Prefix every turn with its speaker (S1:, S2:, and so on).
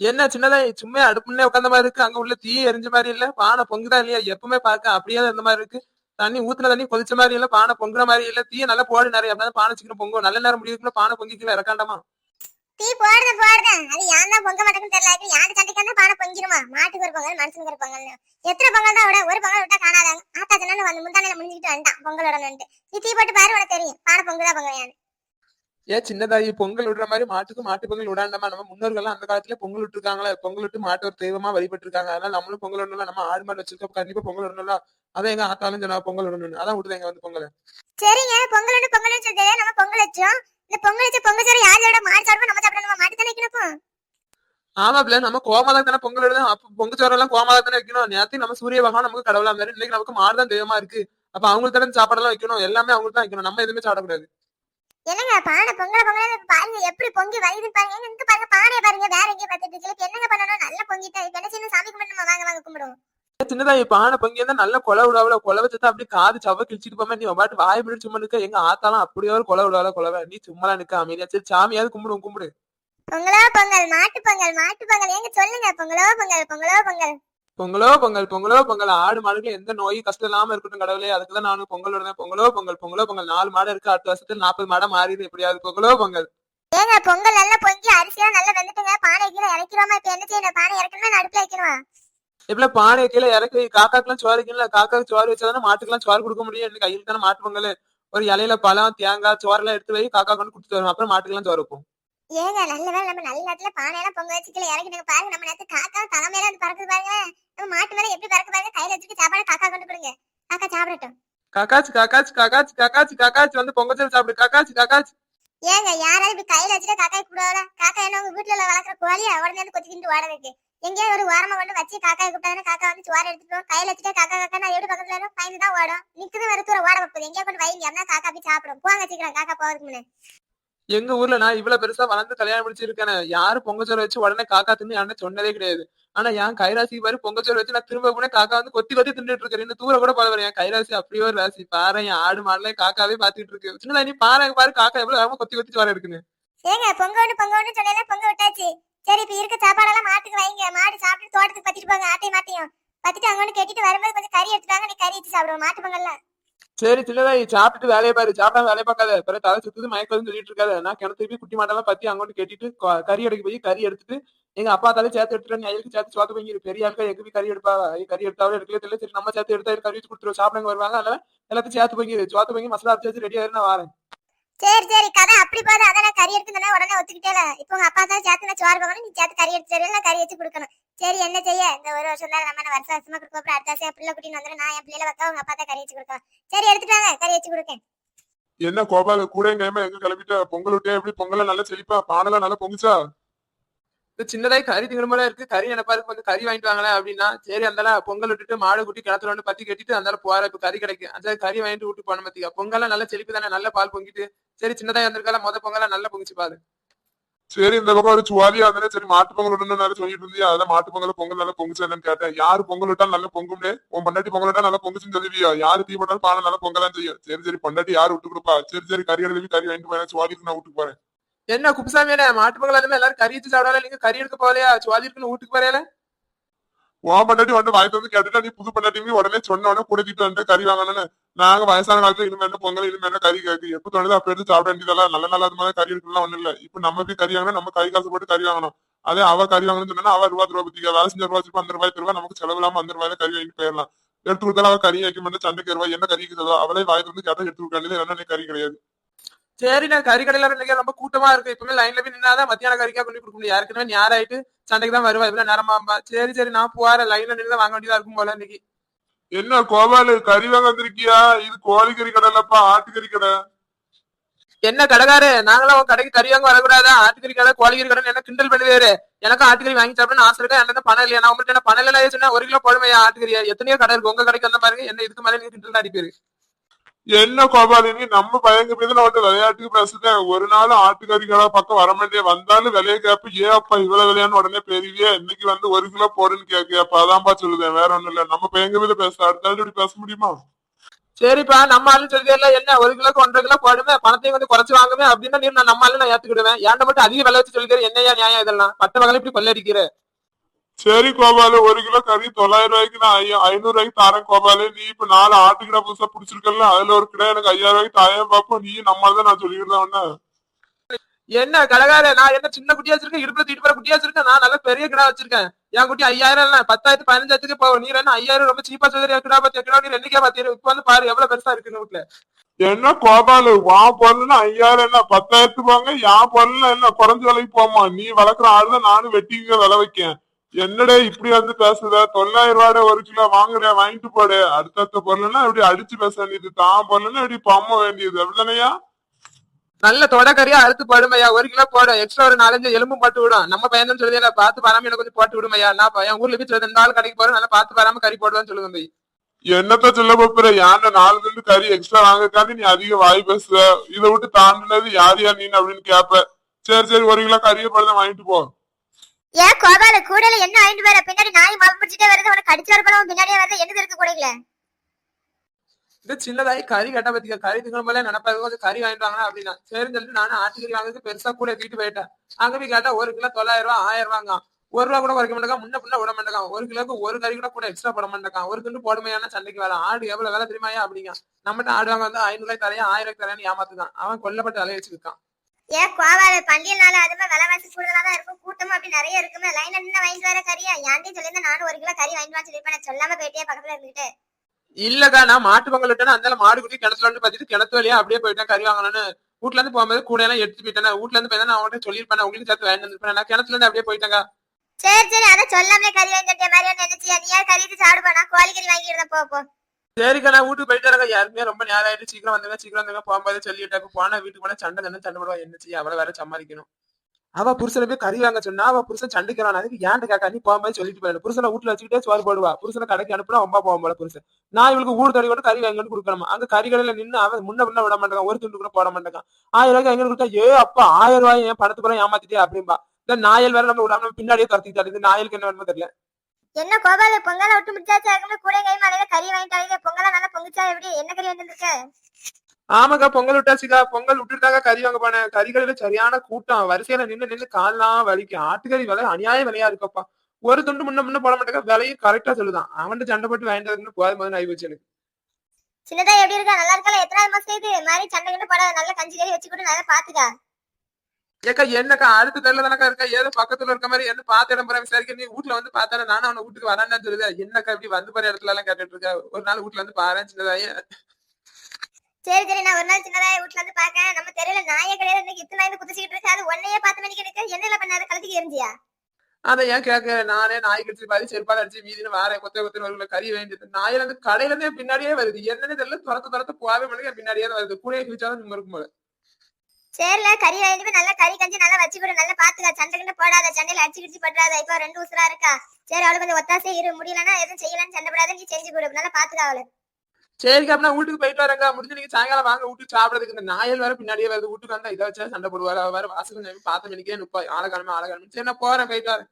S1: என்ன சின்னதா சும்மா அடுப்புன்னே உட்காந்த மாதிரி இருக்கு. அங்க உள்ள தீ எரிஞ்ச மாதிரி இல்ல. பானை பொங்குதா இல்லையா? எப்பவுமே பார்க்க அப்படியே இருந்த மாதிரி இருக்கு. தண்ணி ஊத்துன தண்ணி கொதிச்ச மாதிரி இல்ல. பானை பொங்குற மாதிரி இல்ல. தீய நல்லா போடு நிறைய. அப்படின்னா பானை சீக்கிரம் பொங்கும். நல்ல நேரம் முடியுதுக்குள்ள பானை பொங்கிக்கல இறக்காண்டாமா.
S2: தீ போடுது போடுது அது ஏன் தான் பொங்க மாட்டேங்குன்னு தெரியல. யாரு சண்டைக்கு பானை பொங்கிருமா? மாட்டுக்கு ஒரு பொங்கல் மனுஷனுக்கு ஒரு பொங்கல் எத்தனை பொங்கல் தான் விட ஒரு பொங்கல் விட்டா காணாதாங்க. ஆத்தா சொன்னு வந்து முந்தானையில முடிஞ்சுக்கிட்டு வந்துட்டான் பொங்கலோட நீ தீ போட்டு பாரு உனக்கு தெரியும். பானை பொங்குதா பொங்கலையான்னு.
S1: ஏன் சின்னதாயி பொங்கல் விடுற மாதிரி மாட்டுக்கு மாட்டு பொங்கல் விடாண்டாமா? நம்ம முன்னோர்கள் அந்த காலத்துல பொங்கல் விட்டுருக்காங்களே பொங்கல் விட்டு மாட்டு ஒரு தெய்வமா வழிபட்டு இருக்காங்க அதனால நம்மளும் பொங்கல் விடணும்ல நம்ம ஆடு மாடு வச்சிருக்கோம் கண்டிப்பா பொங்கல் விடணும்ல. அதான் எங்க ஆத்தாலும் சொன்னா பொங்கல் விடணும்னு. அதான் விடுது எங்க வந்து பொங்கல்.
S2: சரிங்க பொங்கல் பொங்கல் சொல்லிட்டு நம்ம பொங்கல் வச்சோம். இந்த பொங்கல் வச்ச பொங்கல் சோறு யார் சாப்பிட மாடு சாப்பிட நம்ம சாப்பிட நம்ம மாட்டு தானே வைக்கணும்?
S1: ஆமா பிள்ளை நம்ம கோமாதா தானே பொங்கல் விடுதோம் அப்ப பொங்கு சோறு எல்லாம் கோமாதா தானே வைக்கணும். நேரத்தையும் நம்ம சூரிய பகவான் நமக்கு கடவுளா இருந்தாரு இன்னைக்கு நமக்கு மாடுதான் தெய்வமா இருக்கு. அப்ப அவங்களுக்கு தானே சாப்பாடெல்லாம் வைக்கணும். எல்லாமே அவங்களுக்கு தான் வைக்கணும். நம்ம எதுவுமே சாப்பிடக்கூடாது.
S2: என்னங்க பானை பொங்கல் பொங்கல் பாருங்க எப்படி பொங்கி வருதுன்னு பாருங்க. எங்க பாருங்க பானையை பாருங்க வேற எங்கேயும் பார்த்துட்டு இருக்கு. என்னங்க பண்ணணும் நல்லா பொங்கிட்டா இப்ப என்ன செய்யணும் சாமி கும்பிட்டு நம்ம வாங்க வாங்க கும்பிடுவோம்.
S1: சின்னதா ஆனை பொங்கி இருந்தா நல்ல கொலை விடாவல கொலை வச்சுதான் அப்படியே காது சவ கிழிச்சிட்டு போமா? நீ பாட்டு வாய் பிடிச்சு சும்மா நிக்க. எங்க ஆத்தாலாம் அப்படியே ஒரு கொலை விடாவல கொலவை நீ சும்மா நிக்க அமைதியா. சரி சாமியாவது கும்பிடுவோம் கும்பிடு.
S2: பொங்கலோ பொங்கல் மாட்டு பொங்கல் மாட்டு பொங்கல். எங்க சொல்லுங்க பொங்கலோ பொங்கல் பொங்கலோ பொங்கல்.
S1: பொங்கலோ பொங்கல் பொங்கலோ பொங்கல். ஆடு மாடுகள் எந்த நோய் கஷ்டம் இல்லாம இருக்கட்டும் கடவுளே. அதுக்குதான் நானும் பொங்கல் விடுறேன் பொங்கலோ பொங்கல் பொங்கலோ பொங்கல். நாலு மாடு இருக்கு. அடுத்த வருஷத்துல நாற்பது மாடா மாறிடு எப்படியாவது பொங்கலோ பொங்கல்.
S2: ஏங்க பொங்கல் நல்லா பொங்கி அரிசியா நல்லா வெந்துட்டுங்க. பானை கீழே இறக்கிறோமா இப்ப என்ன செய்யணும்? பானை இறக்கணுமா? அடுப்புல வைக்கணுமா?
S1: இப்ப பானை கீழே இறக்கி காக்காக்கெல்லாம் சோறு வைக்கல காக்காக்கு சோறு வச்சாதானே மாட்டுக்கெல்லாம் சோறு கொடுக்க முடியும். இன்னைக்கு கையில் தானே மாட்டு பொங்கல். ஒரு இலையில பழம் தேங்காய் சோறெல்லாம் எடுத்து வை காக்கா கொண்டு கொடுத்துட்டு வரும் அப்புறம் மாட்டுக்கெல்லாம் சோறு வைப்போம்.
S2: ஏங்க நல்ல வேலை நம்ம நல்ல நேரத்துல பானையெல்லாம் பொங்க வச்சு கீழே இறக்கிட்டு பாருங்க நம்ம நேரத்து காக்கா தலைமையில வந்து பறக்குது பாருங்க. நம்ம மாட்டு மேல எப்படி பறக்கு பாருங்க. கையில வச்சுட்டு சாப்பாடு காக்கா கொண்டு கொடுங்க காக்கா சாப்பிடட்டும்.
S1: காக்காச்சு காக்காச்சு காக்காச்சு காக்காச்சு காக்காச்சு வந்து பொங்கச்சல் சாப்பிடு. காக்காச்சு காக்காச்சு.
S2: ஏங்க யாராவது இப்படி கையில வச்சுட்டு காக்காய் கூடாத காக்கா என்ன உங்க வீட்டுல வளர்க்குற கோழியா? உடனே வந்து கொத்திக்கிட்டு ஓடுறதுக்கு. எங்கேயாவது ஒரு ஓரமா கொண்டு வச்சு காக்காய் கூப்பிட்டாங்கன்னா காக்கா வந்து சோறு எடுத்துட்டு போகும். கையில வச்சுட்டு காக்கா காக்கா நான் எப்படி பக்கத்துல இருக்கும் பயந்து தான் ஓடும். நிக்குது வர தூரம் ஓட வைப்பது. எங்கேயா கொண்டு வைங்க. அப்படின்னா காக்கா போய் சாப்பிடும். போங்க சீக்கிரம். காக்கா போகிறதுக்கு முன்ன.
S1: எங்க ஊர்ல நான் இவ்வளவு பெருசா வளர்ந்து கல்யாணம் முடிச்சிருக்கேன் யாரும் பொங்கச்சோறு வச்சு உடனே காக்கா தின்னு யாருன்னு சொன்னதே கிடையாது. ஆனா என் கைராசி பாரு பொங்கச்சோறு வச்சு நான் திரும்ப கூட காக்கா வந்து கொத்தி கொத்தி தின்னுட்டு இருக்கேன். தூர கூட போல என் கைராசி அப்படியே ஒரு ராசி. பாரு என் ஆடு மாடலே காக்காவே பாத்துட்டு இருக்கு. சின்னதா நீ பாரு பாரு காக்கா எவ்வளவு வேகமா கொத்தி கொத்தி வர இருக்குன்னு
S2: ஏங்க பொங்க ஒண்ணு பொங்க ஒண்ணு பொங்க விட்டாச்சு. சரி இப்ப இருக்க சாப்பாடெல்லாம் மாட்டுக்கு வைங்க. மாடு சாப்பிட்டு தோட்டத்துக்கு பத்திட்டு போங்க ஆட்டையும் மாட்டையும். பத்திட்டு அங்க ஒண்ணு கட்டிட்டு வரும்போது கொஞ்சம் கறி எடுத்துட்டாங்க நீ கறி வச்சு சாப்பிடுவோம் மாட்டு பொங்கல்ல
S1: சரி சின்னதா நீ சாப்பிட்டுட்டு வேலையை பாரு. சாப்பிடாம வேலையை பார்க்காத. பிறகு தலை சுத்துது மயக்கதுன்னு சொல்லிட்டு இருக்காது. நான் கிணத்து போய் குட்டி மாட்டெல்லாம் பத்தி அங்கோட்டு கேட்டிட்டு கறி எடுக்க போய் கறி எடுத்துட்டு எங்க அப்பா தலை சேர்த்து எடுத்துட்டு நீ அயலுக்கு சேர்த்து சோத்து போய் பெரிய ஆளுக்கா எங்க போய் கறி எடுப்பா? கறி எடுத்தாலும் எடுக்கல தெரியல. சரி நம்ம சேர்த்து எடுத்தா கறி வச்சு கொடுத்துருவோம். சாப்பிடுங்க வருவாங்க. அதனால எல்லாத்தையும் சேர்த்து போய் சோத்து போய் மசாலா அரைச்சு ரெடி ஆயிரு நான் வரேன்.
S2: சரி சரி. கதை அப்படி போகுது. அதான் கறி எடுத்துனா உடனே ஒத்துக்கிட்டே இப்போ உங்க அப்பா தான் சேர்த்து நான் சோறு போகணும் நீ சேர்த்து கறி எடுத்து தருவீங்க, நான் கறி வச்சு கொடுக்கணும். சரி என்ன செய்ய? இந்த ஒரு வருஷம் தான் நம்ம வருஷம் வருஷமா கொடுக்க அப்புறம் அடுத்த வருஷம் பிள்ளை குட்டின்னு வந்துடும் நான் என் பிள்ளைல வைக்க உங்க அப்பா தான் கறி வச்சு கொடுக்கலாம் சரி எடுத்துட்டு வாங்க. கறி வச்சு கொடுக்கேன்.
S3: என்ன கோபால கூட எங்க எங்க கிளம்பிட்ட? பொங்கல் விட்டே எப்படி? பொங்கல நல்லா செழிப்பா? பானெல்லாம் நல்லா பொங்குச்சா?
S1: இந்த சின்னதாய் கறி திங்கணும்போல இருக்கு. கறி எனப்பா இருக்கு கொஞ்சம் கறி வாங்கிட்டு வாங்களேன் அப்படின்னா சரி அந்தால பொங்கல் விட்டுட்டு மாடு குட்டி கிணத்துல வந்து பத்தி கட்டிட்டு அந்தால போற. இப்ப கறி கிடைக்கும் அந்த கறி வாங்கிட்டு விட்டு போன பத்தியா? பொங்கல்லாம் நல்ல செழிப்பு தானே? நல்ல பால் பொங்கிட்டு. சரி சின்னதாய் வந்திருக்கால முத பொங்கலாம் நல்லா பொங்கிச்சு பாரு.
S3: சரி இந்த பக்கம் ஒரு சுவாலியா இருந்தாலே சரி மாட்டு பொங்கல் விடணும் சொல்லிட்டு இருந்தியா? அதான் மாட்டு பொங்கல் பொங்கல் நல்லா பொங்குச்சு என்னன்னு கேட்டேன். யாரு பொங்கல் விட்டா நல்லா பொங்கும்னே. உன் பண்டாட்டி பொங்கல் விட்டா நல்லா பொங்குச்சுன்னு சொல்லுவியா? யாரு தீ போட்டாலும் பானை நல்லா பொங்கலாம் செய்யும் சரி சரி பண்டாட்டி யாரு விட்டு கொடுப்பா? சரி சரி கறி எழுதி கறி வாங்கிட்டு போய் சுவாலிக்கு நான் வீட்டுக்கு போறேன்.
S1: என்ன குப்புசாமியான மாட்டு பொங்கல் எல்லாரும் கறி வச்சு சாப்பிடாத நீங்க கறி எடுக்க போகலையா? சுவாதி இருக்குன்னு வீட்டுக்கு போறேன்
S3: உன் பண்ணாட்டி வந்து வாய்ப்பு வந்து கேட்டுட்டா நீ புது பொண்டாட்டி உடனே சொன்ன உடனே கூட்டிட்டு வந்து கறி வாங்கணும்னு. நாங்க வயசான காலத்துல இனிமே என்ன பொங்கல் இனிமே என்ன கறி கேக்கு. எப்ப தோணுது அப்ப எடுத்து சாப்பிட வேண்டியதெல்லாம் நல்ல நல்ல மாதிரி கறி இருக்கலாம் ஒண்ணு இல்ல. இப்ப நம்ம போய் கறி வாங்கினா நம்ம கை காசு போட்டு கறி வாங்கணும். அதே அவ கறி வாங்கணும்னு சொன்னா அவ ரூபா ரூபா பத்தி வேலை செஞ்ச ரூபா வச்சுப்பா அந்த ரூபாய் தருவா நமக்கு செலவு இல்லாம அந்த ரூபாயில கறி வாங்கி போயிடலாம். எடுத்து கொடுத்தாலும் அவ கறி வைக்க மாட்டேன் சண்டைக்கு ரூபாய் என்ன கறி இருக்குதோ அவளே வாய்ப்பு வந்து கேட்டா எடுத்து கொடுக்க என்ன கறி கிடையாது.
S1: சரி நான் கறி கடையில இன்னைக்கு ரொம்ப கூட்டமா இருக்கு. இப்பவுமே லைன்ல போய் நின்னாதான் மத்தியான கறிக்கா கொண்டு கொடுக்க முடியும். நேரம் ஆயிட்டு சண்டைக்கு தான் வருவா. இவ்வளவு நேரமாம்பா சரி சரி நான் போறேன். லைன்ல நின்று வாங்க வேண்டியதா இருக்கும் போல இன்னைக்கு.
S3: என்ன கோபாலு கறி வாங்க வந்திருக்கியா? இது கோழி கறி கடை இல்லப்பா ஆட்டுக்கறி கடை.
S1: என்ன கடைக்காரு நாங்களும் கடைக்கு கறி வாங்க வரக்கூடாதா? ஆட்டுக்கறி கடை கோழிக்கறி கடை என்ன கிண்டல் பண்ணுவாரு? எனக்கு ஆட்டுக்கறி வாங்கி சாப்பிடணும் ஆசை இருக்கா? என்ன பணம் இல்லையா? நான் உங்கள்ட்ட என்ன பணம் இல்லையா சொன்னா ஒரு கிலோ போடுமையா ஆட்டுக்கறியா எத்தனையோ கடை இருக்கு. உங்க கடைக்கு அந்த பாருங்க என்ன இதுக்கு மேல நீங்க கிண்டல் அடிப்பீரு.
S3: என்ன கோபாலினி நம்ம பயங்க போய் நான் விளையாட்டுக்கு பேசுறேன். ஒரு நாள் ஆட்டுக்கறிகளா பக்கம் வர மாட்டே வந்தாலும் விலைய கேப்ப ஏன் அப்பா இவ்வளவு விலையான்னு உடனே பெரியவியே இன்னைக்கு வந்து ஒரு கிலோ போடுன்னு கேக்கு அப்ப அதான்ப்பா சொல்லுதேன். வேற ஒண்ணும் இல்ல. நம்ம பயங்க போய் பேச. அடுத்த இப்படி பேச முடியுமா?
S1: சரிப்பா நம்ம ஆளு சொல்லியல என்ன ஒரு கிலோக்கு ஒன்றரை கிலோ போடுமே? பணத்தையும் வந்து குறைச்சு வாங்குமே? அப்படின்னா நீ நான் நம்ம ஆளு நான் ஏத்துக்கிடுவேன். ஏன்ட மட்டும் அதிக விலை வச்சு சொல்லிக்கிறேன். என்னையா நியாயம் இதெல்லாம்? பட்ட வகையில இப்படி கொள்ளடிக்கிறேன்
S3: சரி கோபாலு ஒரு கிலோ கறி தொள்ளாயிரம் ரூபாய்க்கு நான் ஐயா ஐநூறு ரூபாய்க்கு தாரேன் கோபாலு. நீ இப்ப நாலு ஆட்டுக்கிட புதுசா புடிச்சிருக்கல அதுல ஒரு கிலோ எனக்கு ஐயாயிரம் ரூபாய்க்கு தாயம் பாப்போம் நீ நம்ம தான் நான் சொல்லிக்கிறேன் உன்ன.
S1: என்ன கலகார நான் என்ன சின்ன குட்டியா வச்சிருக்கேன்? இடுப்புல போற குட்டியா வச்சிருக்கேன்? நான் நல்ல பெரிய கிடா வச்சிருக்கேன். என் குட்டி ஐயாயிரம் இல்ல பத்தாயிரத்து பதினஞ்சாயிரத்துக்கு இப்போ நீ என்ன ஐயாயிரம் ரொம்ப சீப்பா சொல்லுற கிடா பத்தி கிடா நீ என்னைக்கா பாத்தீங்க இப்ப வந்து பாரு எவ்வளவு பெருசா இருக்கு வீட்டுல
S3: என்ன கோபாலு வா பொருள்னா ஐயாயிரம் என்ன பத்தாயிரத்து வாங்க என் பொருள்னா என்ன குறைஞ்ச விலைக்கு போமா நீ வளர்க்குற ஆளுதான் நானும் வெட்டிங்க விலை வைக்கேன். என்னடே இப்படி வந்து பேசுத தொள்ளாயிரம் ரூபாட ஒரு கிலோ வாங்குறியா வாங்கிட்டு போடு. அடுத்தடுத்த பொருள்னா இப்படி அடிச்சு பேச வேண்டியது. தான் பொருள்னா இப்படி பம்ம வேண்டியது. அப்படிதானையா
S1: நல்ல தொடக்கறியா அறுத்து போடுமையா. ஒரு கிலோ போடும் எக்ஸ்ட்ரா ஒரு நாலஞ்சு எலும்பும் போட்டு விடும். நம்ம பையன் சொல்லுதில்ல பார்த்து பராம எனக்கு கொஞ்சம் போட்டு விடுமையா? நான் என் ஊர்ல போய் சொல்லுது, நாள் கடைக்கு போறேன் நல்லா பார்த்து பராம கறி போடுவேன்னு சொல்லுங்க போய்
S3: என்னத்த சொல்ல போற யாண்ட நாலு துண்டு கறி எக்ஸ்ட்ரா வாங்கக்காண்டி நீ அதிக வாய் பேசுற. இதை விட்டு தாண்டினது யார் யார் நீ அப்படின்னு கேப்ப. சரி சரி ஒரு கிலோ கறியை பழம் வாங்கிட்டு போ.
S2: ஏன் கோபால கூடல என்ன வாங்கிட்டு வர பின்னாடி நாய் மாவு பிடிச்சிட்டே வருது. உனக்கு கடிச்சு வரப்படும் பின்னாடியே வருது. என்ன இருக்கு கூடையில?
S1: இது சின்னதாய் கறி கட்ட பத்திக்க. கறி திங்கும் போல நினைப்பாங்க. கொஞ்சம் கறி வாங்கிட்டு வாங்கினா அப்படின்னா. சரின்னு சொல்லிட்டு நானும் ஆட்டுக்கறி வாங்குறது பெருசா கூட தூக்கிட்டு போயிட்டேன். அங்க போய் கேட்டா ஒரு கிலோ தொள்ளாயிரம் ரூபாய் ஆயிரம் ரூபாங்க ஒரு ரூபா கூட குறைக்க மாட்டேங்க. முன்ன பின்ன விட மாட்டேங்க. ஒரு கிலோக்கு ஒரு கறி கூட கூட எக்ஸ்ட்ரா போட மாட்டேங்க. ஒரு துண்டு போடுமையான சண்டைக்கு வேலை ஆடு எவ்வளவு வேலை தெரியுமாயா அப்படிங்க. நம்மகிட்ட ஆடு வாங்க வந்து ஐநூறு ரூபாய் தரையா ஆயிரம் ரூபாய் தரையான்னு ஏமாத்துதான். அவன் கொல்லப்பட்டு அலைய வச்சிருக்கான்
S2: ஏன் கோபால பண்டிகைனால அதுமே விலைவாசி கூடுதலா தான் இருக்கும்? கூட்டமும் அப்படி நிறைய இருக்குமே. லைன்ல நின்று வாங்கிட்டு வர கறியா? ஏன்டி சொல்லியிருந்தா நானும் ஒரு கிலோ கறி வாங்கிட்டு சொல்லிருப்பேன் நான் சொல்லாம போயிட்டே பக்கத்துல இருந்துட்டு
S1: இல்லக்கா நான் மாட்டு பொங்கல் விட்டேன்னா அந்த மாடு குட்டி கிணத்துல வந்து பாத்துட்டு கிணத்து வழியா அப்படியே போயிட்டேன் கறி வாங்கணும்னு. வீட்ல இருந்து போகும்போது கூட எல்லாம் எடுத்து போயிட்டேன் வீட்ல இருந்து போய் நான் அவங்ககிட்ட சொல்லியிருப்பேன். உங்களுக்கு சேர்த்து வாங்கிட்டு வந்துருப்பேன் நான் கிணத்துல இருந்து அப்படியே போயிட்டேங்க
S2: சரி சரி. அதை சொல்லாமலே கறி வாங்கிட்டு மாதிரி நினைச்சியா நீ யார் கறி சாப்பிடுப்பா நான் கோழி கறி வாங்கிடுறேன் போ.
S1: சரிக்கா நான் வீட்டுக்கு போயிட்டு யாருமே ரொம்ப நேரம் ஆயிட்டு சீக்கிரம் வந்தவங்க சீக்கிரம் வந்தவங்க போகும்போது சொல்லிட்டேன் போனா வீட்டுக்கு போனா சண்டை தானே சண்டை போடுவா என்ன செய்ய அவளை வேற சமாளிக்கணும். அவ புருஷனை போய் கறி வாங்க சொன்னா அவ புருஷன் சண்டைக்கிறான் அதுக்கு ஏன் கேட்க நீ போகும்போது சொல்லிட்டு போயிடும் புருஷனை வீட்டுல வச்சுக்கிட்டே சோறு போடுவா. புருஷனை கடைக்கு அனுப்புனா ரொம்ப போகும் போல புருஷன். நான் இவளுக்கு ஊர் தடி கூட கறி வாங்கி கொடுக்கணும்? அங்க கறி கடையில நின்னு அவன் முன்ன முன்ன விட மாட்டான் ஒரு துண்டு கூட போட மாட்டான் ஆயிரம் ரூபாய்க்கு எங்க கொடுத்தா ஏ அப்பா ஆயிரம் ரூபாய் என் பணத்து ஏமாத்திட்டே அப்படின்பா இந்த நாயல் வேற நம்ம விடாம பின்னாடியே துரத்திக்கிட்டாரு. நாயலுக்கு என்ன வேணுமோ தெரியல.
S2: என்ன கோபால பொங்கலை விட்டு முடிச்சாச்சா? அதுக்கு கூட கை மலையில கறி வாங்கிட்டாங்க பொங்கலை நல்லா பொங்குச்சா எப்படி? என்ன கறி வந்துருக்கு?
S1: ஆமாக்கா பொங்கல் விட்டாச்சுக்கா பொங்கல் விட்டுட்டாங்க கறி வாங்க போனேன். கறி கடையில சரியான கூட்டம். வரிசையில நின்னு நின்னு கால்லாம் வலிக்கும். ஆட்டுக்கறி விலை அநியாய விலையா இருக்கப்பா. ஒரு துண்டு முன்ன முன்ன போட மாட்டேங்க விலையும் கரெக்டா சொல்லுதான். அவன்கிட்ட சண்டை போட்டு வாங்கிட்டு போது ஆகி போச்சு எனக்கு.
S2: சின்னதா எப்படி இருக்கா? நல்லா இருக்கா? எத்தனாவது மாசம் இது? மாதிரி சண்டை கிட்ட போட நல்ல கஞ்சி கறி வச்சுக்கிட்டு நல்லா பாத்துக்கா.
S1: ஏக்கா என்னக்கா அடுத்த தெருல தானக்கா இருக்கா? ஏதோ பக்கத்துல இருக்க மாதிரி என்ன பார்த்த இடம் போற விசாரிக்க நீ வீட்டுல வந்து பார்த்தானே? நானும் அவனை வீட்டுக்கு வரான்னு சொல்லுது. என்னக்கா இப்படி வந்து போற இடத்துல எல்லாம் கேட்டுட்டு இருக்க? ஒரு நாள் வீட்டுல வந்து பாரு சின்னதாயே.
S2: சரி சரி நான் ஒரு நாள் சின்னதா வீட்டுல வந்து பாக்கேன் நம்ம தெருல நாயே கிடையாது. இன்னைக்கு இத்தனை நாய் குதிச்சுக்கிட்டு இருக்கு. அது ஒன்னையே பார்த்து மணிக்கு இருக்கு என்ன பண்ணாத கழுத்துக்கு எரிஞ்சியா?
S1: அதை ஏன் கேட்க? நானே நாய் கடிச்சு பாதி செருப்பால் அடிச்சு வீதினு வாரேன். கொத்த கொத்த வருல கறி வேண்டியது நாயில இருந்து கடையில இருந்தே பின்னாடியே வருது. என்னன்னு தெரியல. துரத்து துரத்து போகவே மாட்டேங்க பின்னாடியே வருது. கூடையை கிழிச்சாலும் இருக்கும் போல.
S2: சரில கறி வாங்கிட்டு போய் நல்லா கறி கஞ்சி நல்லா வச்சு கொடு நல்லா பாத்துக்க. சண்டை கிட்ட போடாத சண்டையில அடிச்சு கிடிச்சு பண்றாத. இப்போ ரெண்டு உசுரா இருக்கா. சரி அவளுக்கு கொஞ்சம் ஒத்தாசை இரு. முடியலன்னா எதுவும் செய்யலன்னு சண்டை போடாத. நீ செஞ்சு கொடு. நல்லா பாத்துக்க அவளு.
S1: சரிக்கா அப்படின்னா வீட்டுக்கு போயிட்டு வரேங்க முடிஞ்சு நீங்க சாயங்காலம் வாங்க வீட்டுக்கு சாப்பிடறதுக்கு. இந்த நாயல் வேற பின்னாடியே வருது. வீட்டுக்கு வந்தா இதை வச்சா சண்டை போடுவாரு. வேற வாசல் பாத்த மணிக்கே நிப்பா. ஆளை காணுமே ஆளை சரி நான் போறேன் போயிட்டு வரேன்.